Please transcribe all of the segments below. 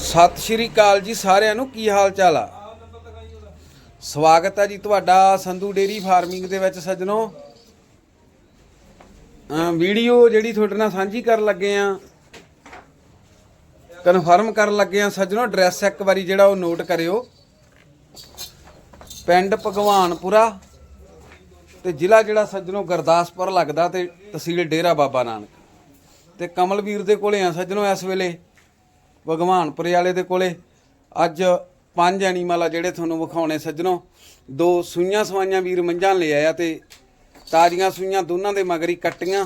ਸਤਿ ਸ਼੍ਰੀ ਅਕਾਲ ਜੀ ਸਾਰਿਆਂ ਨੂੰ, ਕੀ ਹਾਲ ਚਾਲ ਆ? ਸਵਾਗਤ ਹੈ ਜੀ ਤੁਹਾਡਾ ਸੰਧੂ ਡੇਰੀ ਫਾਰਮਿੰਗ ਦੇ ਵਿੱਚ ਸੱਜਣੋ। ਵੀਡੀਓ ਜਿਹੜੀ ਤੁਹਾਡੇ ਨਾਲ ਸਾਂਝੀ ਕਰਨ ਲੱਗੇ ਆ ਕਨਫਰਮ ਕਰਨ ਲੱਗੇ ਆ ਸੱਜਣੋ ਐਡਰੈਸ ਇੱਕ ਵਾਰੀ ਜਿਹੜਾ ਉਹ ਨੋਟ ਕਰਿਓ। ਪਿੰਡ ਭਗਵਾਨਪੁਰਾ ਤੇ ਜ਼ਿਲ੍ਹਾ ਜਿਹੜਾ ਸੱਜਣੋ ਗੁਰਦਾਸਪੁਰ ਲੱਗਦਾ ਤੇ ਤਹਿਸੀਲ ਡੇਰਾ ਬਾਬਾ ਨਾਨਕ। ਤੇ ਕਮਲਵੀਰ ਦੇ ਕੋਲੇ ਆ ਸੱਜਣੋ ਇਸ ਵੇਲੇ। ਭਗਵਾਨਪੁਰੇ ਵਾਲੇ ਦੇ ਕੋਲੇ। ਅੱਜ ਪੰਜ ਐਨੀਮਲ ਆ ਜਿਹੜੇ ਤੁਹਾਨੂੰ ਵਿਖਾਉਣੇ ਸੱਜਣੋ। ਦੋ ਸੂਈਆਂ ਸਵਾਈਆਂ ਵੀਰ ਮੰਝਾਂ ਲੈ ਆਇਆ ਤੇ ਤਾਜ਼ੀਆਂ ਸੂਈਆਂ ਦੋਨਾਂ ਦੇ ਮਗਰੀ ਕੱਟੀਆਂ।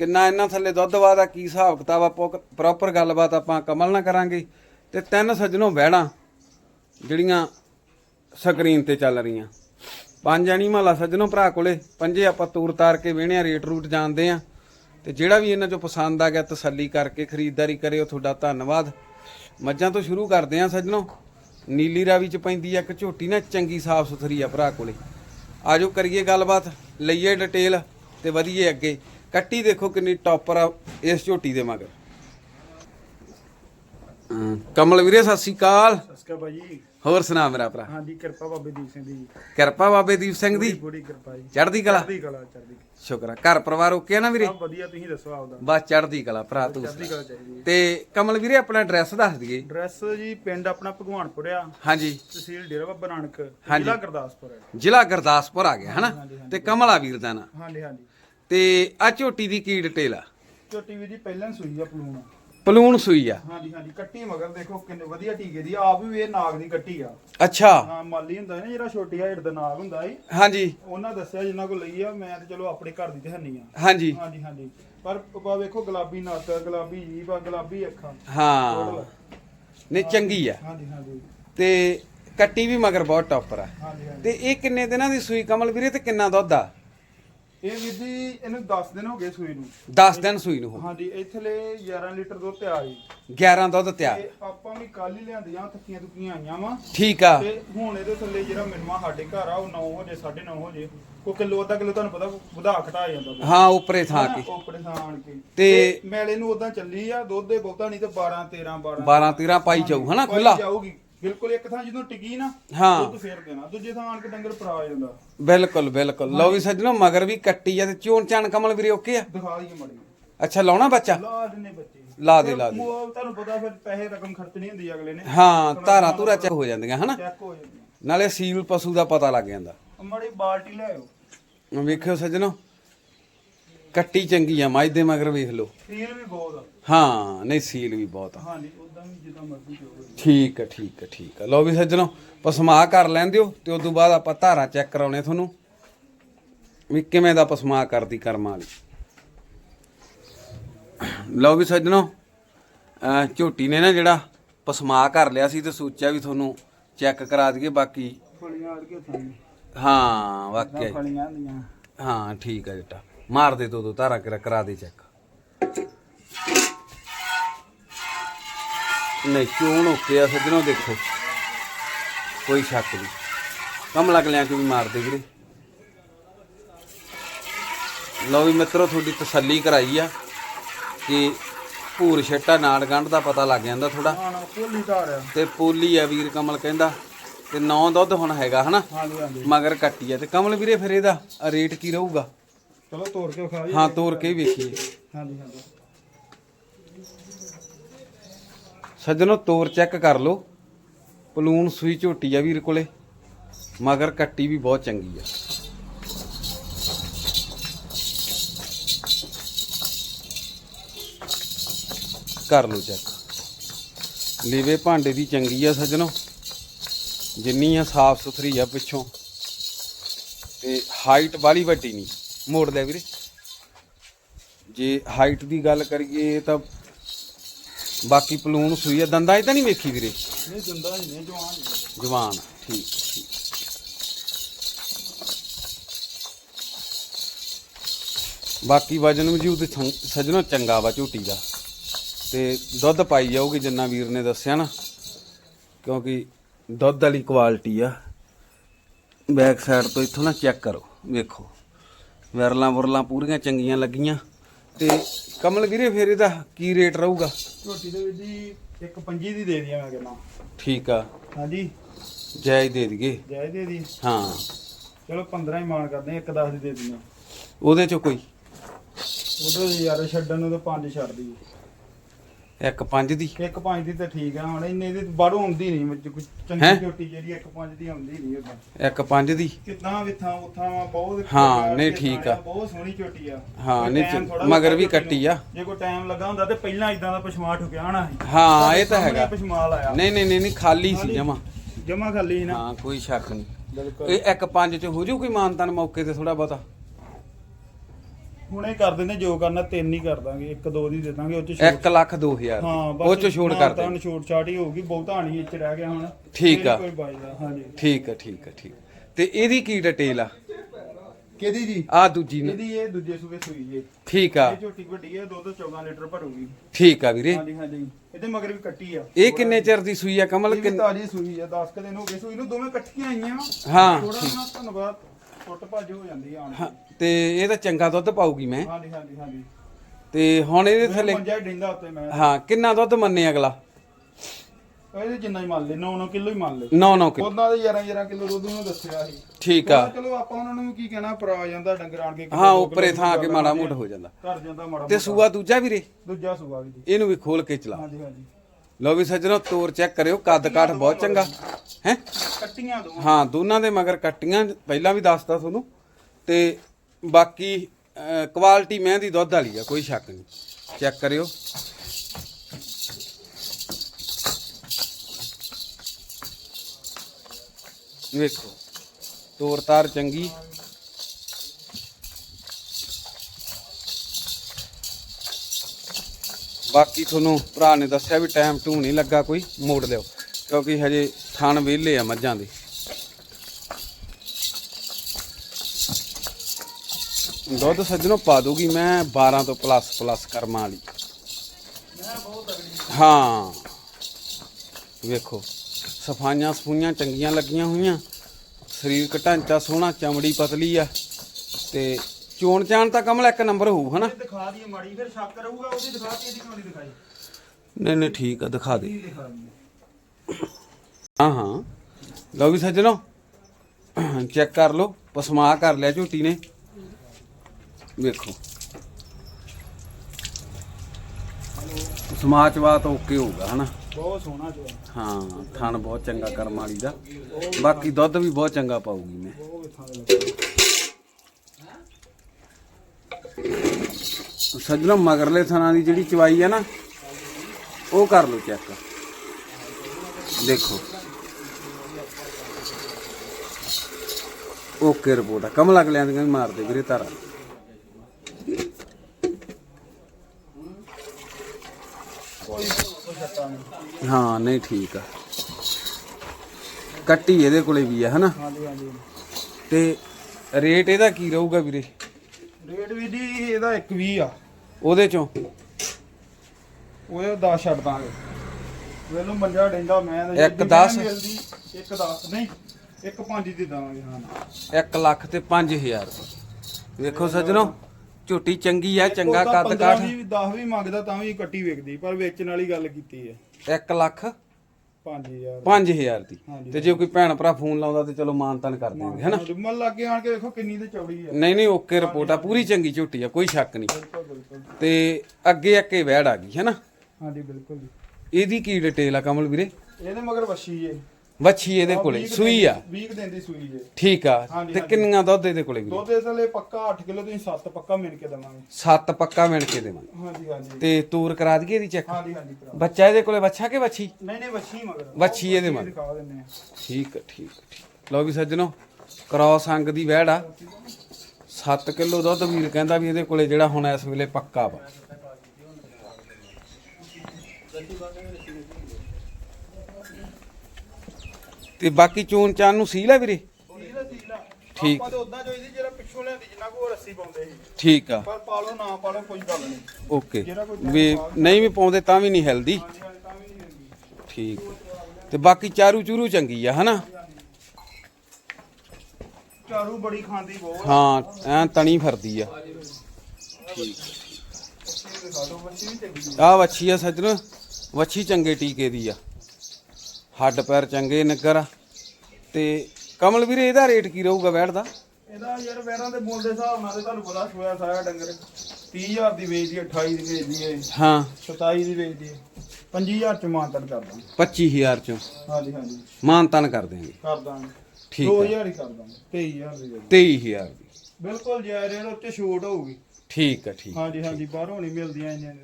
ਕਿੰਨਾ ਇਹਨਾਂ ਥੱਲੇ ਦੁੱਧ ਵਾਦਾ ਕੀ ਹਿਸਾਬ ਕਿਤਾਬ ਆ ਪ੍ਰੋਪਰ ਗੱਲਬਾਤ ਆਪਾਂ ਕਮਲ ਨਾਲ ਕਰਾਂਗੇ। ਤੇ ਤਿੰਨ ਸੱਜਣੋ ਵਹਿੜਾਂ ਜਿਹੜੀਆਂ ਸਕਰੀਨ ਤੇ ਚੱਲ ਰਹੀਆਂ। ਪੰਜ ਐਨੀਮਲ ਆ ਸੱਜਣੋ ਭਰਾ ਕੋਲੇ। ਪੰਜੇ ਆਪਾਂ ਤੂਰ ਤਾਰ ਕੇ ਵੇਹਣਿਆ ਰੇਟ ਰੂਟ ਜਾਣਦੇ ਆ। ਤੇ ਜਿਹੜਾ ਵੀ ਇਹਨਾਂ ਚੋਂ ਪਸੰਦ ਆ ਗਿਆ ਤਸੱਲੀ ਕਰਕੇ ਖਰੀਦਦਾਰੀ ਕਰਿਓ ਤੁਹਾਡਾ ਧੰਨਵਾਦ। ਮੱਝਾਂ ਤੋਂ ਸ਼ੁਰੂ ਕਰਦੇ ਆ ਸੱਜਣੋ। ਨੀਲੀ ਰਾਵੀ ਚ ਪੈਂਦੀ ਆ ਇੱਕ ਝੋਟੀ ਨਾ, ਚੰਗੀ ਸਾਫ਼ ਸੁਥਰੀ ਆ ਭਰਾ ਕੋਲੇ। ਆਜੋ ਕਰੀਏ ਗੱਲਬਾਤ, ਲਈਏ ਡਿਟੇਲ ਤੇ ਵਧੀਏ ਅੱਗੇ। ਕੱਟੀ ਦੇਖੋ ਕਿੰਨੀ ਟੌਪਰ ਆ ਇਸ ਝੋਟੀ ਦੇ ਮਗਰ। ਕਮਲ ਵੀਰੇ ਸਤਿ ਸ਼੍ਰੀ ਅਕਾਲ। ਸਸਕਾ ਭਾਜੀ ਹੋਰ ਸੁਣਾ ਮੇਰਾ ਭਰਾ। ਹਾਂਜੀ ਕਿਰਪਾ ਬਾਬੇ ਦੀਪ ਸਿੰਘ ਦੀ। ਕਿਰਪਾ ਬਾਬੇ ਦੀਪ ਸਿੰਘ ਦੀ। ਬੜੀ ਕਿਰਪਾ ਜੀ। ਚੜ੍ਹਦੀ ਕਲਾ। ਚੜ੍ਹਦੀ ਕਲਾ ਚੜ੍ਹਦੀ ਸ਼ੁਕਰ ਆ। ਘਰ ਪਰਿਵਾਰ ਓਕੇ ਆ ਨਾ ਵੀਰੇ? ਸਭ ਵਧੀਆ ਤੁਸੀਂ ਦੱਸੋ ਆਪਦਾ? ਬਸ ਚੜ੍ਹਦੀ ਕਲਾ ਭਰਾ ਤੂੰ ਚੜ੍ਹਦੀ ਕਲਾ ਚਾਹੀਦੀ ਤੇ ਕਮਲ ਵੀਰੇ ਆਪਣਾ ਐਡਰੈਸ ਦੱਸ ਦਈਏ। ਐਡਰੈਸ ਜੀ ਪਿੰਡ ਆਪਣਾ ਭਗਵਾਨਪੁਰ ਆ। ਹਾਂਜੀ। ਤਹਿਸੀਲ ਡੇਰਾ ਬਾਬਾ ਨਾਨਕ। ਜ਼ਿਲ੍ਹਾ ਗੁਰਦਾਸਪੁਰ ਹੈ ਜ਼ਿਲ੍ਹਾ ਗੁਰਦਾਸਪੁਰ ਆ ਗਿਆ ਹਨਾ? ਤੇ ਕਮਲਾ ਵੀਰ ਦਾ ਨਾਂ। ਹਾਂਜੀ ਹਾਂਜੀ। ਤੇ ਆ ਝੋਟੀ ਦੀ ਕੀ ਡਿਟੇਲ ਆ? ਝੋਟੀ ਵੀ ਜੀ ਪਹਿਲਾਂ ਸੂਈ ਆ ਪਲੂਣ। ਪਲੂਣ ਸੂਈ ਆ। ਹਾਂਜੀ ਹਾਂਜੀ ਕੱਟੀ ਮਗਰ ਦੇਖੋ ਕਿੰਨੇ ਵਧੀਆ ਟੀਕੇ ਦੀ ਆਪ ਵੀ ਇਹ ਨਾਗ ਦੀ ਕੱਟੀ ਆ। ਅੱਛਾ। ਹਾਂ ਮਾਲੀ ਹੁੰਦਾ ਹੈ ਨਾ ਜਿਹੜਾ ਛੋਟੀ ਹਾਈਟ ਦਾ ਨਾਗ ਹੁੰਦਾ ਏ ਹਾਂਜੀ। ਉਹਨਾਂ ਦੱਸਿਆ ਜਿੰਨਾ ਕੋ ਲਈ ਆ ਮੈਂ ਤੇ ਚਲੋ ਆਪਣੇ ਘਰ ਦੀ ਤੇ ਹੈਨੀ ਆ। ਹਾਂਜੀ। ਹਾਂਜੀ ਹਾਂਜੀ। ਪਰ ਪਾ ਵੇਖੋ ਗੁਲਾਬੀ ਨੱਕ ਗੁਲਾਬੀ ਜੀਭ ਆ ਗੁਲਾਬੀ ਅੱਖਾਂ। ਹਾਂ। ਨੇ ਚੰਗੀ ਆ। ਹਾਂਜੀ ਹਾਂਜੀ। ਤੇ ਕੱਟੀ ਵੀ ਮਗਰ ਬਹੁਤ ਟੌਪਰ ਆ। ਹਾਂਜੀ ਹਾਂਜੀ। ਤੇ ਇਹ ਕਿੰਨੇ ਦਿਨਾਂ ਦੀ ਸੂਈ? ਕਮਲ ਵੀਰੇ ਤੇ ਕਿੰਨਾ ਦੁੱਧ ਆ? ਇਹ ਵਿਧੀ ਇਹਨੂੰ 10 ਦਿਨ ਹੋ ਗਏ ਸੂਈ ਨੂੰ। 10 ਦਿਨ ਸੂਈ ਨੂੰ ਹੋ ਹਾਂਜੀ ਇੱਥਲੇ 11 ਲੀਟਰ ਦੁੱਧ ਤਿਆਰ ਜੀ। 11 ਦੁੱਧ ਤਿਆਰ। ਤੇ ਆਪਾਂ ਵੀ ਕੱਲ ਹੀ ਲਿਆਂਦੀਆਂ ਥੱਕੀਆਂ ਤੁਕੀਆਂ ਆਈਆਂ ਵਾ। ਠੀਕ ਆ। ਤੇ ਹੁਣ ਇਹਦੇ ਥੱਲੇ ਜਿਹੜਾ ਮਿਨਵਾ ਸਾਡੇ ਘਰ ਆ ਉਹ 9 ਹੋ ਜੇ 9.5 ਹੋ ਜੇ ਕੋ ਕਿਲੋ ਅੱਧਾ ਕਿਲੋ ਤੁਹਾਨੂੰ ਪਤਾ ਵਧਾ ਘਟਾ ਜਾਂਦਾ। ਹਾਂ ਉਪਰੇ ਥਾਂ ਕੇ ਉੱਪਰੇ ਥਾਂ ਆਣ ਕੇ। ਤੇ- ਮੈਲੇ ਨੂੰ ਉਦਾਂ ਚੱਲੀ ਆ ਦੁੱਧ ਦੇ ਬਹੁਤਾ ਨਹੀਂ ਤੇ 12 13 12 12 13 ਪਾਈ ਜਾਊ ਹਨਾ ਪਾਈ ਖੁੱਲਾ ਜਾਊਗੀ। ਬਿਲਕੁਲ ਇੱਕ ਥਾਂ ਜਦੋਂ ਟਿਕੀ ਨਾ ਹਾਂ। ਦੁੱਧ ਫੇਰ ਦੇਣਾ। ਦੂਜੇ ਥਾਂ ਆਣ ਕੇ ਡੰਗਰ ਪਰਾ ਜਾਂਦਾ। ਬਿਲਕੁਲ ਬਿਲਕੁਲ। ਲਓ ਵੀ ਸੱਜਣੋ ਮਗਰ ਵੀ ਕੱਟੀ ਆ ਤੇ ਚੋਣ ਚਾਣ ਕਮਲ ਵੀਰੇ ਓਕੇ ਆ? ਦਿਖਾ ਦਈਏ ਮੜੀ ਅੱਛਾ ਲਾਉਣਾ ਬੱਚਾ? ਲਾ ਦਿੰਨੇ ਬੱਚੇ। ਲਾ ਦੇ ਲਾ ਦੇ। ਉਹ ਤੁਹਾਨੂੰ ਪਤਾ ਫਿਰ ਪੈਸੇ ਰਕਮ ਖਰਚਣੀ ਹੁੰਦੀ ਅਗਲੇ ਨੇ। ਹਾਂ ਧਾਰਾਂ ਧੂਰਾ ਚੈੱਕ ਹੋ ਜਾਂਦੀਆਂ ਹਨਾ? ਚੈੱਕ ਹੋ ਜਾਂਦੀ ਨਾਲੇ ਸੀਲ ਪਸ਼ੂ ਦਾ ਪਤਾ ਲੱਗ ਜਾਂਦਾ। ਮੜੀ ਬਾਲਟੀ ਲੈ ਆਓ। ਵੇਖਿਓ ਸੱਜਣੋ ਕੱਟੀ ਚੰਗੀ ਆ ਮੱਝ ਦੇ ਮਗਰ ਵੇਖ ਲਓ। ਤੇਲ ਵੀ ਬਹੁਤ ਆ। ਹਾਂ ਨਹੀਂ ਸੀਲ ਵੀ ਬਹੁਤ ਆ। ਹਾਂਜੀ ਠੀਕ ਆ ਠੀਕ ਆ ਠੀਕ ਆ ਲਓ ਵੀ ਸੱਜਣੋ ਪਸਮਾ ਕਰ ਲੈਂਦਿਓ ਤੇ ਉਦੋਂ ਬਾਅਦ ਆਪਾਂ ਧਾਰਾਂ ਚੈੱਕ ਕਰਾਉਣੇ ਤੁਹਾਨੂੰ ਵੀ ਕਿਵੇਂ ਦਾ ਪਸਮਾ ਕਰਦੀ ਕਰਮਾਂ ਵਾਲੀ। ਲਓ ਵੀ ਸੱਜਣੋ ਝੋਟੀ ਨੇ ਨਾ ਜਿਹੜਾ ਪਸਮਾ ਕਰ ਲਿਆ ਸੀ ਤੇ ਸੋਚਿਆ ਵੀ ਤੁਹਾਨੂੰ ਚੈੱਕ ਕਰਾ ਦਈਏ ਬਾਕੀ ਹਾਂ ਵਾਕਿਆ ਹੀ। ਹਾਂ ਠੀਕ ਆ ਜੱਟਾ ਮਾਰ ਦੇ ਦੋ ਦੋ ਧਾਰਾਂ ਕਰਾ ਦੇ ਚੈੱਕ ਨਹੀਂ ਚੋਣ ਓਕੇ ਆ ਸੱਜਣੋ ਦੇਖੋ। ਕੋਈ ਸ਼ੱਕ ਨਹੀਂ। ਕਮ ਲੱਗ ਲਿਆ ਕਿ ਵੀ ਮਾਰ ਦੇ ਵੀਰੇ। ਲਓ ਵੀ ਮਿੱਤਰੋ ਤੁਹਾਡੀ ਤਸੱਲੀ ਕਰਾਈ ਆ ਕਿ ਭੂਰ ਛੱਟਾ ਨਾੜ ਗੰਢ ਦਾ ਪਤਾ ਲੱਗ ਜਾਂਦਾ ਥੋੜਾ ਤੇ ਪੋਲੀ ਆ ਵੀਰ ਕਮਲ ਕਹਿੰਦਾ ਤੇ ਨੌ ਦੁੱਧ ਹੁਣ ਹੈਗਾ ਹਨਾ? ਮਗਰ ਕੱਟੀ ਆ। ਤੇ ਕਮਲ ਵੀਰੇ ਫਿਰ ਇਹਦਾ ਰੇਟ ਕੀ ਰਹੂਗਾ? ਚਲੋ ਤੋੜ ਕੇ ਖਾ ਹਾਂ ਤੋਰ ਕੇ ਵੇਖੀਏ। ਹਾਂਜੀ ਹਾਂਜੀ। ਸੱਜਣੋ, ਤੋਰ ਚੈੱਕ ਕਰ ਲਓ। ਪਲੂਨ ਸੂਈ ਝੋਟੀ ਆ ਵੀਰ ਕੋਲੇ। ਮਗਰ ਕੱਟੀ ਵੀ ਬਹੁਤ ਚੰਗੀ ਆ। ਕਰ ਲਓ ਚੈੱਕ ਲੀਵੇ ਭਾਂਡੇ ਦੀ ਚੰਗੀ ਆ ਸੱਜਣੋ। ਜਿੰਨੀ ਆ ਸਾਫ਼ ਸੁਥਰੀ ਆ ਪਿੱਛੋਂ। ਤੇ ਹਾਈਟ ਵਾਲੀ ਵੱਡੀ ਨਹੀਂ। ਮੋੜ ਲੈ ਵੀਰੇ। ਜੇ ਹਾਈਟ ਦੀ ਗੱਲ ਕਰੀਏ ਤਾਂ ਬਾਕੀ ਪਲੂਨ ਸੂਈ ਆ ਦੰਦਾਂ 'ਚ ਤਾਂ ਨਹੀਂ ਵੇਖੀ ਵੀਰੇ? ਨਹੀਂ ਦੰਦਾ ਨਹੀਂ ਨੇ ਜਵਾਨ। ਜਵਾਨ ਠੀਕ ਠੀਕ। ਬਾਕੀ ਵਜਨ ਵੀ ਜੀ ਉਹਦੇ ਸੰ- ਸੱਜਣੋ ਚੰਗਾ ਵਾ ਝੂਟੀ ਦਾ। ਤੇ ਦੁੱਧ ਪਾਈ ਜਾਊਗੀ ਜਿੰਨਾ ਵੀਰ ਨੇ ਦੱਸਿਆ ਨਾ ਕਿਉਂਕਿ ਦੁੱਧ ਵਾਲੀ ਕੁਆਲਿਟੀ ਆ। ਬੈਕ ਸਾਈਡ ਤੋਂ ਇੱਥੋਂ ਨਾ ਚੈੱਕ ਕਰੋ ਵੇਖੋ। ਵਿਰਲਾਂ ਵਰਲਾਂ ਪੂਰੀਆਂ ਚੰਗੀਆਂ ਲੱਗੀਆਂ। ਤੇ ਕਮਲ ਵੀਰੇ ਫਿਰ ਇਹਦਾ ਕੀ ਰੇਟ ਰਹੂਗਾ? ਝੋਟੀ ਦੇ ਵਿੱਚ ਜੀ ਇੱਕ ਪੰਜੀ ਦੀ ਦੇ ਦਿਆ ਮੈਂ ਕਹਿੰਦਾ ਠੀਕ ਆ। ਹਾਂਜੀ। ਜੈ ਦੇ ਦਈਏ। ਜੈ ਦੇ ਦੀ। ਹਾਂ। ਚਲੋ 15 ਹੀ ਮਾਨ ਕਰਦੇ ਆ, ਇੱਕ 10 ਦੀ ਦੇ ਦਿੰਦੇ ਆ। ਉਹਦੇ ਚੋਂ ਕੋਈ? ਉਹਦੇ ਯਾਰ ਛੱਡਣ ਨੂੰ ਤਾਂ ਪੰਜ ਛੱਡ ਦੀ ਇੱਕ ਪੰਜ ਦੀ? ਇੱਕ ਪੰਜ ਦੀ ਤਾਂ ਠੀਕ ਆ ਹੁਣ ਇੰਨੇ ਦੀ ਬਾਹਰੋਂ ਆਉਂਦੀ ਨਹੀਂ ਵਿੱਚ ਕੋਈ ਹੈਂ? ਚੰਗੀ ਝੋਟੀ ਜਿਹੜੀ ਇੱਕ ਪੰਜ ਦੀ ਆਉਂਦੀ ਨਹੀਂ ਉਦਾਂ। ਇੱਕ ਪੰਜ ਦੀ? ਕਿੰਨਾ ਵਿਥਾਂ ਉਥਾਂ ਵਾ ਬਹੁਤ ਹਾਂ, ਨਹੀਂ, ਠੀਕ ਆ। ਬਹੁਤ ਸੋਹਣੀ ਝੋਟੀ ਆ। ਹਾਂ, ਕੋਈ ਨਹੀਂ, ਥੋੜ੍ਹਾ ਮਗਰ ਵੀ ਝੋਟੀ। ਕੱਟੀ ਆ। ਜੇ ਕੋਈ ਟਾਈਮ ਲੱਗਾ ਹੁੰਦਾ ਤੇ ਪਹਿਲਾਂ ਇਦਾਂ ਦਾ ਪਛਮਾ ਠੁਕਿਆ ਹੋਣਾ ਸੀ। ਹਾਂ ਇਹ ਤਾਂ ਹੈਗਾ। ਨਹੀਂ ਨਹੀਂ ਨਹੀਂ ਨਹੀਂ ਖਾਲੀ ਸੀ ਜਮਾ। ਜਮਾ ਖਾਲੀ ਸੀ ਨਾ। ਹਾਂ ਕੋਈ ਸ਼ੱਕ ਨਹੀਂ। ਬਿਲਕੁਲ। ਇਹ ਇੱਕ ਪੰਜ ਚ ਹੋ ਜੂ ਕੋਈ ਮਾਨਤਨ ਮੌਕੇ ਤੇ ਥੋੜਾ ਬਹੁਤਾ? ਹੁਣੇ ਕਰ ਦਿੰਦੇ ਜੋ ਕਰਨਾ ਤਿੰਨ ਹੀ ਕਰ ਦਾਂਗੇ ਇੱਕ ਦੋ ਦੀ ਦੇ ਦਾਂਗੇ ਉਹ ਚ 1 ਲੱਖ 2000 ਹਾਂ ਉਹ ਚ ਛੋੜ ਕਰ ਦੇ ਦੇ। ਛੋਟ ਛਾਟ ਹੀ ਹੋਊਗੀ ਬਹੁਤਾ ਨਹੀਂ ਇੱਚ ਰਹਿ ਗਿਆ ਹੁਣ। ਠੀਕ ਆ। ਕੋਈ ਬਾਈਦਾ ਹਾਂਜੀ। ਠੀਕ ਆ ਠੀਕ ਆ ਠੀਕ। ਤੇ ਇਹਦੀ ਕੀ ਡਿਟੇਲ ਆ? ਕਿਹਦੀ ਜੀ? ਆ ਦੂਜੀ ਨੇ। ਇਹਦੀ ਇਹ ਦੂਜੇ ਸੂਬੇ ਸੂਈ ਜੇ। ਠੀਕ ਆ। ਇਹ ਝੋਟੀ ਵੱਡੀ ਹੈ ਦੁੱਧ 14 ਲੀਟਰ ਭਰੂਗੀ। ਠੀਕ ਆ ਵੀਰੇ। ਹਾਂਜੀ ਹਾਂਜੀ। ਇਹਦੇ ਮਗਰ ਵੀ ਕੱਟੀ ਆ। ਇਹ ਕਿੰਨੇ ਚਿਰ ਦੀ ਸੂਈ ਆ ਕਮਲ? ਕਿੰਨ ਤਾਜੀ ਸੂਈ ਆ 10 ਕ ਦਿਨ ਹੋ ਗਏ ਸੂਈ ਨੂੰ ਦੋਵੇਂ ਇਕੱਠੀਆਂ ਆਈਆਂ। ਹਾਂ ਥੋੜਾ ਨਾ ਧੰਨਵਾਦ। ਟੁੱਟ ਭੱਜ ਹੋ ਜਾਂਦੀ ਆ ਆਣ ਹਾਂ, ਤੇ ਇਹ ਤਾਂ ਚੰਗਾ ਦੁੱਧ ਪਾਊਗੀ ਮੈਂ। ਹਾਂਜੀ ਹਾਂਜੀ ਹਾਂਜੀ। ਤੇ ਹੁਣ ਇਹਦੇ ਥੱਲੇ ਮੰਜਾ ਡਿੰਦਾ ਉੱਤੇ ਮੈਂ। ਹਾਂ ਕਿੰਨਾ ਦੁੱਧ ਮੰਨੇ ਅਗਲਾ? ਇਹਦੇ ਜਿੰਨਾ ਹੀ ਮੰਨ ਲੈ 9-9 ਕਿਲੋ ਹੀ ਮੰਨ ਲੈ 9-9 ਕਿਲੋ। ਉਹਨਾਂ ਦੇ 11-11 ਕਿਲੋ ਦੁੱਧ ਨੂੰ ਦੱਸਿਆ ਸੀ। ਠੀਕ ਆ। ਚਲੋ ਆਪਾਂ ਉਹਨਾਂ ਨੂੰ ਕੀ ਕਹਿਣਾ ਪਰਾ ਜਾਂਦਾ ਡੰਗਰ ਆਣ ਕੇ ਹਾਂ ਉੱਪਰੇ ਥਾਂ ਆ ਕੇ ਮਾੜਾ ਮੋਟਾ ਹੋ ਜਾਂਦਾ। ਘਰ ਜਾਂਦਾ ਮਾੜਾ ਤੇ। ਸੂਆ ਦੂਜਾ ਵੀਰੇ? ਦੂਜਾ ਸੂਆ ਵੀ ਇਹਨੂੰ ਵੀ ਖੋਲ ਕੇ ਚਲਾ। ਹਾਂਜੀ ਹਾਂਜੀ। ਲਓ ਵੀ ਸੱਜਣੋ ਤੋਰ ਚੈੱਕ ਕਰਿਓ ਕੱਦ ਕਾਠ ਬਹੁਤ ਚੰਗਾ। ਹੈ? ਕੱਟੀਆਂ ਦੋ ਹਾਂ ਦੋਨਾਂ ਦੇ ਮਗਰ ਕੱਟੀਆਂ ਪਹਿਲਾਂ ਵੀ ਦੱਸਤਾ ਤੁਹਾਨੂੰ। ਤੇ ਬਾਕੀ ਕੁਆਲਿਟੀ ਮੈਂ ਦੀ ਦੁੱਧ ਵਾਲੀ ਆ ਕੋਈ ਸ਼ੱਕ ਨਹੀਂ। ਚੈੱਕ ਕਰਿਓ। ਵੇਖੋ ਤੋਰ ਤਾਰ ਚੰਗੀ। ਬਾਕੀ ਤੁਹਾਨੂੰ ਭਰਾ ਨੇ ਦੱਸਿਆ ਵੀ ਟਾਈਮ ਟੂ ਨਹੀਂ ਲੱਗਾ ਕੋਈ, ਮੋੜ ਲਿਓ, ਕਿਉਂਕਿ ਹਜੇ ਥਣ ਵਿਹਲੇ ਆ ਮੱਝਾਂ ਦੇ। ਦੁੱਧ ਸੱਜਣੋਂ ਪਾ ਦੂਗੀ ਮੈਂ 12 ਤੋਂ ਪਲੱਸ ਪਲੱਸ ਕਰਮਾਂ ਵਾਲੀ। ਹਾਂ। ਵੇਖੋ, ਸਫਾਈਆਂ ਸਫੂਈਆਂ ਚੰਗੀਆਂ ਲੱਗੀਆਂ ਹੋਈਆਂ ਸਰੀਰਕ ਢਾਂਚਾ ਸੋਹਣਾ, ਚਮੜੀ ਪਤਲੀ ਆ, ਤੇ ਚੋਣ ਚਾਣ ਤਾਂ ਕਮਲ ਇੱਕ ਨੰਬਰ ਹੋਊ ਹਨਾ? ਦਿਖਾ ਦਈਏ ਮਾੜੀ ਫਿਰ ਸ਼ੱਕ ਰਹੂਗਾ ਉਹਦੀ ਦਿਖਾ ਤੇ ਇਹਦੀ ਕਿਉਂ ਨਹੀਂ ਦਿਖਾਈ? ਨਹੀਂ ਨਹੀਂ ਠੀਕ ਆ ਦਿਖਾ ਦੇ। ਇਹ ਦਿਖਾ ਦਈਏ। ਹਾਂ ਹਾਂ। ਲਓ ਵੀ ਸੱਜਣੋ ਚੈੱਕ ਕਰ ਲਓ ਪਸਮਾ ਕਰ ਲਿਆ ਝੋਟੀ ਨੇ। ਵੇਖੋ। ਸਮਾਚਵਾ ਤਾਂ ਓਕੇ ਹੋਊਗਾ ਹਨਾ? ਬਹੁਤ ਸੋਹਣਾ ਜੋ ਹਾਂ ਥਣ ਬਹੁਤ ਚੰਗਾ ਕਰਮ ਵਾਲੀ ਦਾ। ਬਾਕੀ ਦੁੱਧ ਵੀ ਬਹੁਤ ਚੰਗਾ ਪਾਊਗੀ ਮੈਂ ਦੇ ਲੱਗਾ ਸੱਜਣੋ ਮਗਰਲੇ ਥਣਾਂ ਦੀ ਜਿਹੜੀ ਚਵਾਈ ਆ ਨਾ ਉਹ ਕਰ ਲਓ ਚੈੱਕ ਦੇਖੋ। ਓਕੇ ਰਿਪੋਰਟ ਆ। ਕਮਲ ਅਗਲਿਆਂ ਦੀਆਂ ਵੀ ਮਾਰਦੇ ਵੀਰੇ ਤਾਰਾ। ਹਾਂ ਨਹੀਂ ਠੀਕ ਆ। ਕੱਟੀ ਇਹਦੇ ਕੋਲੇ ਵੀ ਆ ਹਨਾ? ਤੇ ਰੇਟ ਇਹਦਾ ਕੀ ਰਹੂਗਾ ਵੀਰੇ? ਰੇਟ ਵੀ ਜੀ ਇਹਦਾ 120 ਆ। ਉਹਦੇ ਚੋਂ? ਉਹਦੇ 10 ਛੱਡ ਦਾਂਗੇ। ਵੇਲੋ ਮੰਜਾ ਡੈਂਦਾ ਮੈਂ ਤਾਂ ਇੱਕ ਜਿੱਡੀ ਦਸ? ਮੈਂ ਮਿਲਦੀ, ਇੱਕ 10 ਨਹੀਂ ਇੱਕ 5 ਦੀ ਦਾਂਗੇ ਹਾਂ 1 ਲੱਖ ਤੇ 5000 ਵੇਖੋ ਸੱਜਣੋ ਝੋਟੀ ਚੰਗੀ ਆ ਚੰਗਾ ਕੱਦ ਕਾਠ। 10 ਵੀ ਮੰਗਦਾ ਤਾਂ ਵੀ ਕੱਟੀ ਵੇਚਦੀ ਪਰ ਵੇਚਣ ਵਾਲੀ ਗੱਲ ਕੀਤੀ ਹੈ। 1 ਲੱਖ? 5000 5000 ਦੀ। ਤੇ ਜੇ ਕੋਈ ਭੈਣ ਭਰਾ ਫੋਨ ਲਾਉਂਦਾ ਤੇ ਚਲੋ ਮਾਨਤਨ ਕਰ ਦਿਆਂਗੇ ਹਨਾ? ਮੱਲ ਲੱਗੇ ਆਣ ਕੇ ਵੇਖੋ ਕਿੰਨੀ ਤੇ ਚੌੜੀ ਹੈ ਨਹੀਂ ਨਹੀਂ ਓਕੇ ਰਿਪੋਰਟ ਆ ਪੂਰੀ ਚੰਗੀ ਝੋਟੀ ਆ ਕੋਈ ਸ਼ੱਕ ਨਹੀਂ। ਤੇ ਅੱਗੇ ਅੱਗੇ ਵਹਿੜ ਆ ਗਈ ਹਨਾ? ਹਾਂਜੀ ਬਿਲਕੁਲ ਜੀ। ਇਹਦੀ ਕੀ ਡਿਟੇਲ ਆ ਕਮਲ ਵੀਰੇ? ਇਹਦੇ ਮਗਰ ਵੱਛੀ ਜੇ। ਵੱਛੀ ਇਹਦੇ ਕੋਲੇ ਸੂਈ ਆ। 20 ਦਿਨ ਦੀ ਸੂਈ ਜੇ। ਠੀਕ ਆ ਹਾਂਜੀ, ਤੇ ਹਾਂਜੀ। ਕਿੰਨੀਆਂ ਦੁੱਧ ਇਹਦੇ ਕੋਲੇ ਵੀਰੇ? ਦੁੱਧ ਇਸ ਵੇਲੇ ਪੱਕਾ 8 ਕਿਲੋ ਤੁਸੀਂ 7 ਪੱਕਾ ਮਿਲ ਕੇ ਦਵਾਂਗੇ। ਸੱਤ ਪੱਕਾ ਮਿਣ ਕੇ ਦੇਵਾਂਗੇ। ਹਾਂਜੀ ਹਾਂਜੀ। ਤੇ ਤੂਰ ਕਰਾ ਦਈਏ ਇਹਦੀ ਚੈੱਕ? ਹਾਂਜੀ ਹਾਂਜੀ ਭਰਾ। ਬੱਚਾ ਇਹਦੇ ਕੋਲੇ ਬੱਚਾ ਕਿ ਵੱਛੀ? ਨਹੀਂ ਨਹੀਂ ਵੱਛੀ ਮਗਰ। ਵੱਛੀ ਇਹਦੇ ਮਗਰ। ਦਿਖਾ ਦਿੰਨੇ ਆ। ਠੀਕ ਆ ਠੀਕ ਆ, ਠੀਕ ਲਓ ਵੀ ਸੱਜਣੋ ਕ੍ਰਾਸ ਅੰਗ ਦੀ ਵਹਿੜ ਆ। 7 ਕਿਲੋ ਦੁੱਧ ਵੀਰ ਕਹਿੰਦਾ ਵੀ ਇਹਦੇ ਕੋਲੇ ਜਿਹੜਾ ਹੁਣ ਇਸ ਵੇਲੇ ਪੱਕਾ ਵਾ। ਤੇ ਬਾਕੀ ਚੋਣ ਚਾਨ ਨੂੰ ਸੀਲ ਆ ਵੀਰੇ? ਠੀਕ। ਆਪਾਂ ਤਾਂ ਉਦਾਂ ਜੋ ਇਹਦੀ ਜਿਹੜਾ ਪਿੱਛੋਂ ਲਿਆਂਦੀ ਜਿੰਨਾ ਕੋ ਰੱਸੀ ਪਾਉਂਦੇ ਸੀ। ਠੀਕ ਆ। ਪਰ ਪਾ ਲਓ ਨਾ ਪਾ ਲਓ ਕੋਈ ਗੱਲ ਨਹੀਂ। ਓਕੇ। ਵੀ ਨਹੀਂ ਵੀ ਪਾਉਂਦੇ ਤਾਂ ਵੀ ਨਹੀਂ ਹੈਲਦੀ ਠੀਕ। ਤੇ ਬਾਕੀ ਚਾਰੂ ਚੂਰੂ ਚੰਗੀ ਆ ਹਨਾ? ਚਾਰੂ ਬੜੀ ਖਾਂਦੀ ਬਹੁਤ ਹਾਂ ਐਂ ਤਣੀ ਫਿਰਦੀ ਆ। ਆ। ਵੱਛੀ ਆ ਸੱਜਣ। ਵੱਛੀ ਚੰਗੇ ਟੀਕੇ ਦੀ ਆ। ਹੱਡ ਪੈਰ ਚੰਗੇ ਨਿੱਗਰ ਤੇ ਕਮਲ ਵੀਰੇ ਇਹਦਾ ਰੇਟ ਕੀ ਰਹੂਗਾ ਵੈੜ ਦਾ? ਇਹਦਾ ਯਾਰ ਵੈਰਾਂ ਦੇ ਮੁੱਲ ਦੇ ਹਿਸਾਬ ਨਾਲ ਤੇ ਤੁਹਾਨੂੰ ਪਤਾ ਸੋਇਆ ਸਾਰਾ ਡੰਗਰ। 30000 ਦੀ ਵੇਚਦੀ ਹੈ 28 ਦੀ ਵੇਚਦੀ ਹੈ। ਹਾਂ। 27 ਦੀ ਵੇਚਦੀ ਹੈ। 25000 ਚ ਮਾਨਤਨ ਕਰਦਾ 25000 ਚੋਂ? ਹਾਂਜੀ ਹਾਂਜੀ। ਮਾਨਤਨ ਕਰ ਦੇਂਗੇ ਕਰ ਦਾਂਗੇ। ਠੀਕ ਆ। 2000 ਹੀ ਕਰ ਦਾਂਗੇ। 23000 ਦੀ ਵੇਚਦੀ। 23000 ਦੀ। ਬਿਲਕੁਲ ਜਾਇਜ਼ ਰੇਟ ਉੱਤੇ ਛੂਟ ਹੋਊਗੀ। ਠੀਕ ਆ ਠੀਕ ਹਾਂਜੀ ਹਾਂਜੀ ਬਾਹਰੋਂ ਨਹੀਂ ਮਿਲਦੀਆਂ ਇੰਨੀਆਂ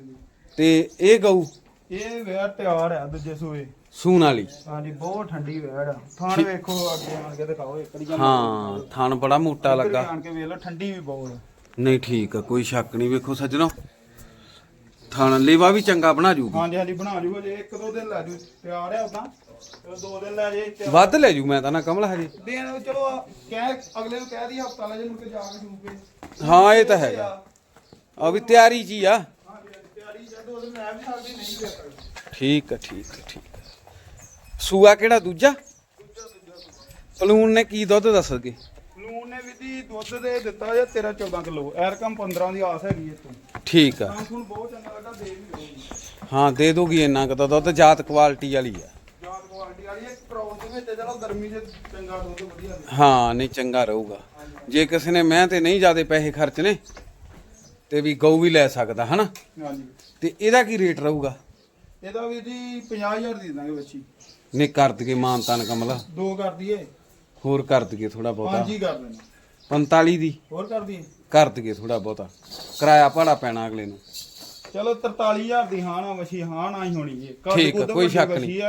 ਤੇ ਇਹ ਗਊ? ਇਹ ਵੈਰ ਤਿਆਰ ਆ ਦੂਜੇ ਸੂਏ। ਸੂਣ ਵਾਲੀ। ਹਾਂਜੀ ਬਹੁਤ ਠੰਡੀ ਵੈੜ ਆ। ਥਾਣ ਵੇਖੋ ਅੱਗੇ ਆਣ ਕੇ ਦਿਖਾਓ ਇੱਕ ਵਾਰੀ ਹਾਂ ਥਣ ਬੜਾ ਮੋਟਾ ਲੱਗਾ। ਆਣ ਕੇ ਵੇਖ ਲਓ ਠੰਡੀ ਵੀ ਬਹੁਤ ਆ। ਨਹੀਂ ਠੀਕ ਆ ਕੋਈ ਸ਼ੱਕ ਨਹੀਂ ਵੇਖੋ ਸੱਜਣੋ। ਥਣ ਲੇਵਾ ਵੀ ਚੰਗਾ ਬਣਾ ਜੂਗੀ। ਹਾਂਜੀ ਹਾਂਜੀ ਬਣਾ ਜੂਗਾ ਜੇ ਇੱਕ ਦੋ ਦਿਨ ਲੈ ਜੂ ਤਿਆਰ ਆ ਉਦਾਂ। ਦੋ ਦਿਨ ਲੈ ਜੇ ਤਿਆਰ- ਵੱਧ ਲੈ ਜੂ ਮੈਂ ਤਾਂ ਨਾ ਕਮਲ ਹਜੇ। ਦੇਣ ਚਲੋ ਆ, ਕਹਿ ਅਗਲੇ ਨੂੰ ਕਹਿ ਦੀ ਹਫਤਾ ਲੈ ਜੇ ਮੁੜ ਕੇ ਜਾ ਕੇ ਜੂ ਕੇ ਹਾਂ ਇਹ ਤਾਂ ਹੈਗਾ। ਆ ਵੀ ਤਿਆਰੀ ਜੀ ਆ। ਹਾਂਜੀ ਤਿਆਰੀ ਜਾਂ ਦੋ ਦਿਨ ਲੈ ਵੀ ਸਕਦੀ ਨਹੀਂ ਵੀ ਸਕਦੀ। ਠੀਕ ਆ ਠੀਕ ਆ ਠੀਕ ਸੂਆ ਕਿਹੜਾ ਦੂਜਾ? ਪਲੂਨ ਨੇ ਕੀ ਦੁੱਧ ਦੱਸਗੇ ਲੂਣ ਨੇ ਵੀ ਦੀ ਦੁੱਧ ਦੇ ਦਿੱਤਾ ਜਾਂ 13 14 ਕਿਲੋ। ਐਰਕਮ 15 ਦੀ ਆਸ ਹੈਗੀ ਤੋਂ ਠੀਕ ਆ। ਤੁਹਾਨੂੰ ਬਹੁਤ ਚੰਗਾ ਲੱਗਾ ਦੇ ਵੀ ਹੋਊਗੀ ਹਾਂ ਦੇ ਦੋਗੀ ਇੰਨਾ ਕੁ ਤਾਂ ਦੁੱਧ ਜਾਤ ਕੁਆਲਿਟੀ ਵਾਲੀ ਆ। ਜਾਤ ਕੁਆਲਿਟੀ ਵਾਲੀ ਇੱਕ ਕ੍ਰੋਸ ਦੇ ਵਿੱਚ ਚਲੋ ਗਰਮੀ ਦੇ ਚੰਗਾ ਦੁੱਧ ਵਧੀਆ ਹਾਂ ਨਹੀਂ ਚੰਗਾ ਰਹੂਗਾ। ਜੇ ਕਿਸੇ ਨੇ ਮੈਂ ਤੇ ਨਹੀਂ ਜ਼ਿਆਦੇ ਪੈਸੇ ਖਰਚਨੇ ਤੇ ਵੀ ਗਊ ਵੀ ਲੈ ਸਕਦਾ ਹਨਾ? ਹਾਂਜੀ। ਤੇ ਇਹਦਾ ਕੀ ਰੇਟ ਰਹੂਗਾ? ਇਹਦਾ ਵੀ ਜੀ 50000 ਦੀ ਦਾਂਗੇ ਬੱਚੀ ਨਹੀਂ ਕਰ ਦਈਏ ਮਾਨਤਾਨ ਕਮਲਾ। ਦੋ ਕਰ ਦਈਏ। ਹੋਰ ਕਰ ਦਈਏ ਥੋੜਾ ਬਹੁਤਾ। ਪੰਜ ਹੀ ਕਰ ਦੇਣਾ 45 ਦੀ। ਹੋਰ ਕਰ ਦਈਏ। ਕਰ ਦਈਏ ਥੋੜਾ ਬਹੁਤਾ। ਕਿਰਾਇਆ ਭਾੜਾ ਪੈਣਾ ਅਗਲੇ ਨੂੰ। ਚਲੋ 43000 ਦੀ ਹਾਂ ਨਾ ਵਸ਼ੀ ਹਾਂ ਨਾ ਹੀ ਹੋਣੀ ਕੱਦ ਠੀਕ ਕੁੱਦ ਕੋਈ ਸ਼ੱਕ ਨਹੀਂ।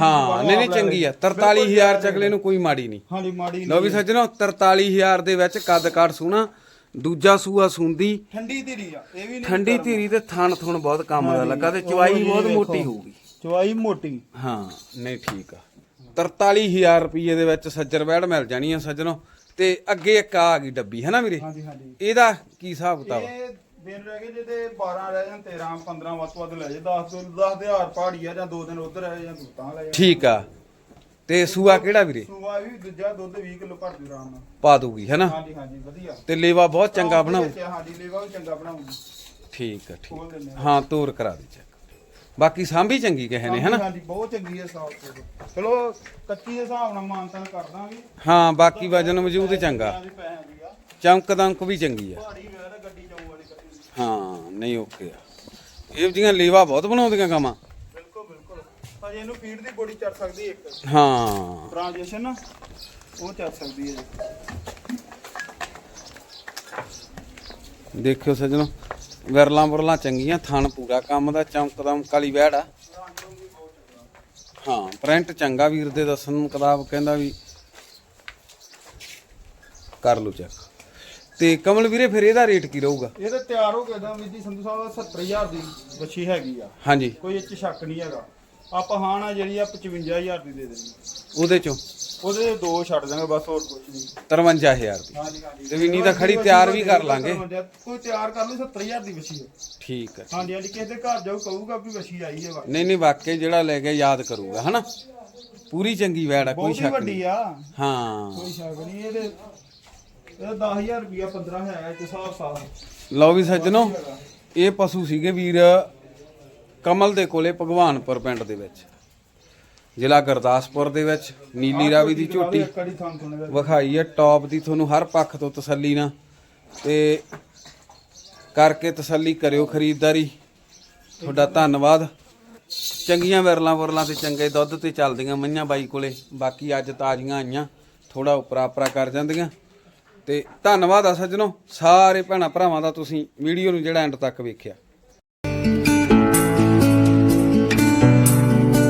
ਹਾਂ ਨਹੀਂ ਨਹੀਂ ਚੰਗੀ ਆ। ਲੈ। 43000 ਚ ਅਗਲੇ ਨੂੰ ਕੋਈ ਮਾੜੀ ਨਹੀਂ। ਹਾਂਜੀ ਮਾੜੀ ਲੋ ਵੀ ਨਹੀਂ ਸੱਜਣੋ 43000 ਦੇ ਵਿੱਚ ਕੱਦ ਕਾਠ ਸੋਹਣਾ ਦੂਜਾ ਸੂਆ ਸੁੰਦੀ। ਠੰਡੀ ਧੀਰੀ ਆ ਇਹ ਵੀ ਨਹੀਂ ਠੰਡੀ ਧੀਰੀ ਤੇ ਥਣ ਥੁਣ ਬਹੁਤ ਕੰਮ ਦਾ ਲੱਗਾ ਤੇ ਚਵਾਈ ਬਹੁਤ ਮੋਟੀ ਹੋਊਗੀ। ਚਵਾਈ ਮੋਟੀ। ਹਾਂ ਨਹੀਂ ਠੀਕ ਆ। 43000 ਰੁਪਏ ਦੇ ਵਿੱਚ ਸੱਜਰ ਬੈੜ ਮਿਲ ਜਾਣੀ ਆ ਸੱਜਣੋ। ਤੇ ਅੱਗੇ ਇੱਕ ਆ ਗਈ ਡੱਬੀ ਹੈ ਨਾ ਵੀਰੇ? ਹਾਂਜੀ ਹਾਂਜੀ। ਇਹਦਾ ਕੀ ਹਿਸਾਬ ਕਿਤਾਬ ਆ? ਇਹ ਦਿਨ ਰਹਿ ਗਏ ਜੇ ਤੇ 12 ਰਹਿ ਜਾਣ 13 15 ਵੱਧ ਤੋਂ ਵੱਧ ਲੈ ਜੇ 10 ਤੋਂ 10000 ਪਹਾੜੀ ਆ ਜਾਂ ਦੋ ਦਿਨ ਉਧਰ ਰਹਿ ਜਾਂ ਤਾਂ ਲੈ ਜਾ ਠੀਕ ਆ। ਤੇ ਸੂਆ ਕਿਹੜਾ ਵੀਰੇ? ਸੂਆ ਵੀ ਦੂਜਾ ਦੁੱਧ 20 ਕਿਲੋ ਭਰ ਜੂ ਆਰਾਮ ਨਾਲ। ਪਾ ਦੂਗੀ ਹੈ ਨਾ? ਹਾਂਜੀ ਹਾਂਜੀ ਵਧੀਆ। ਤੇ ਲੇਵਾ ਬਹੁਤ ਚੰਗਾ ਬਣਾਉ ਹਾਂਜੀ ਲੇਵਾ ਵੀ ਚੰਗਾ ਬਣਾਉਂਗੀ ਠੀਕ ਆ ਠੀਕ ਖੋਲ ਦਿੰਦੇ ਆ। ਹਾਂ ਤੋਰ ਕਰਾ ਦੇ ਚੈੱਕ ਬਾਕੀ ਸਾਂਭੀ ਚੰਗੀ ਕਹੇ ਨੇ ਹੈ ਨਾ ਹਾਂਜੀ, ਬਹੁਤ ਚੰਗੀ ਹੈ ਸਾਫ਼ ਚਲੋ ਕੱਚੀ ਦੇ ਹਿਸਾਬ ਨਾਲ ਮਾਨਤਨ ਕਰ ਦਾਂਗੇ। ਹਾਂ ਬਾਕੀ ਵਜਨ ਵਜੂਦ ਚੰਗਾ। ਚਮਕ ਦਮਕ ਵੀ ਚੰਗੀ ਆ। ਹਾਂ ਨਹੀਂ ਓਕੇ ਆ। ਇਹ ਜੀਆਂ ਲੇਵਾ ਬਹੁਤ ਬਣਾਉਂਦੀਆਂ ਕਾਮਾਂ ਬਿਲਕੁਲ ਬਿਲਕੁਲ। ਹਜੇ ਇਹਨੂੰ ਫੀਡ ਦੀ ਬੋਡੀ ਚੱਲ ਸਕਦੀ ਇੱਕ। ਹਾਂ। ਟ੍ਰਾਂਜੀਸ਼ਨ ਨਾ ਉਹ ਚੱਲ ਸਕਦੀ ਹੈ। ਦੇਖਿਓ ਸੱਜਣੋ। ਵਿਰਲਾਂ ਬੁਰਲਾਂ ਚੰਗੀਆਂ ਥਣ ਪੂਰਾ ਕੰਮ ਦਾ ਚਮਕ ਦਮਕ ਵਾਲੀ ਵਹਿੜ ਆ। ਹਾਂ ਪ੍ਰਿੰਟ ਚੰਗਾ ਵੀਰ ਦੇ ਦੱਸਣ ਨੂੰ ਕਿਤਾਬ ਕਹਿੰਦਾ ਵੀ ਕਰ ਲਓ ਚੈੱਕ ਤੇ ਕਮਲ ਵੀਰੇ ਫਿਰ ਇਹਦਾ ਰੇਟ ਕੀ ਰਹੂਗਾ? ਇਹ ਤਾਂ ਤਿਆਰ ਹੋ ਗਿਆ ਦਾ ਜੀ ਸੰਧੂ ਸਾਹਿਬ 70000 ਦੀ ਬੱਚੀ ਹੈਗੀ ਆ। ਹਾਂਜੀ। ਕੋਈ ਇਹ ਚ ਸ਼ੱਕ ਨਹੀਂ ਹੈਗਾ। ਆਪਾਂ ਹਾਂ ਨਾ ਜਿਹੜੀ ਆ 55000 ਦੀ ਦੇ ਦੇਣੀ। ਉਹਦੇ ਚੋਂ? ਉਹਦੇ ਦੋ ਛੱਡ ਦਾਂਗੇ ਬਸ ਹੋਰ ਕੁਝ ਨਹੀਂ। 53000 ਦੀ। ਹਾਂਜੀ ਹਾਂਜੀ। ਤੇ ਵੀ ਨਹੀਂ ਤਾਂ ਖੜੀ ਤਿਆਰ ਵੀ ਕਰ ਲਾਂਗੇ। ਕੋਈ ਤਿਆਰ ਕਰ ਲਓ 70000 ਦੀ ਬੱਚੀ ਹੈ। ਠੀਕ ਹੈ ਹਾਂਜੀ ਹਾਂਜੀ ਕਿਸੇ ਦੇ ਘਰ ਜਾਊ ਕਹੂਗਾ ਵੀ ਬੱਚੀ ਆਈ ਹੈ ਵਾ ਨਹੀਂ ਨਹੀਂ ਵਾਕਈ ਜਿਹੜਾ ਲੈ ਕੇ ਯਾਦ ਕਰੂਗਾ ਹਨਾ? ਪੂਰੀ ਚੰਗੀ ਵੈੜ ਆ ਕੋਈ ਬਹੁਤ ਸ਼ੱਕ ਵੱਡੀ ਨਹੀਂ। ਆ। ਹਾਂ। ਕੋਈ ਸ਼ੱਕ ਨਹੀਂ ਇਹਦੇ ਇਹਦਾ 10000 ਰੁਪਿਆ 15 ਹੈ ਤੇ ਹਿਸਾਬ ਸਾਫ਼। ਲਓ ਵੀ ਸੱਜਣੋ ਇਹ ਪਸ਼ੂ ਸੀਗੇ ਵੀਰ ਕਮਲ ਦੇ ਕੋਲੇ ਭਗਵਾਨਪੁਰ ਪਿੰਡ ਦੇ ਵਿੱਚ। ਜ਼ਿਲ੍ਹਾ ਗੁਰਦਾਸਪੁਰ ਦੇ ਵਿੱਚ ਨੀਲੀ ਰਾਵੀ ਦੀ ਝੋਟੀ ਵਿਖਾਈ ਹੈ। ਟੌਪ ਦੀ ਤੁਹਾਨੂੰ ਹਰ ਪੱਖ ਤੋਂ ਤਸੱਲੀ ਨਾ ਤੇ ਕਰਕੇ ਤਸੱਲੀ ਕਰਿਓ ਖਰੀਦਦਾਰੀ। ਤੁਹਾਡਾ ਧੰਨਵਾਦ। ਚੰਗੀਆਂ ਵਿਰਲਾਂ ਵਰਲਾਂ ਤੇ ਚੰਗੇ ਦੁੱਧ ਤੇ ਚੱਲਦੀਆਂ ਮਈਆਂ ਬਾਈ ਕੋਲੇ। ਬਾਕੀ ਅੱਜ ਤਾਜ਼ੀਆਂ ਆਈਆਂ ਥੋੜਾ ਉਪਰਾ ਉਪਰਾ ਕਰ ਜਾਂਦੀਆਂ। ਤੇ ਧੰਨਵਾਦ ਆ ਸੱਜਣੋ। ਸਾਰੇ ਭੈਣਾਂ ਭਰਾਵਾਂ ਦਾ ਤੁਸੀਂ ਵੀਡੀਓ ਨੂੰ ਜਿਹੜਾ ਐਂਡ ਤੱਕ ਵੇਖਿਆ।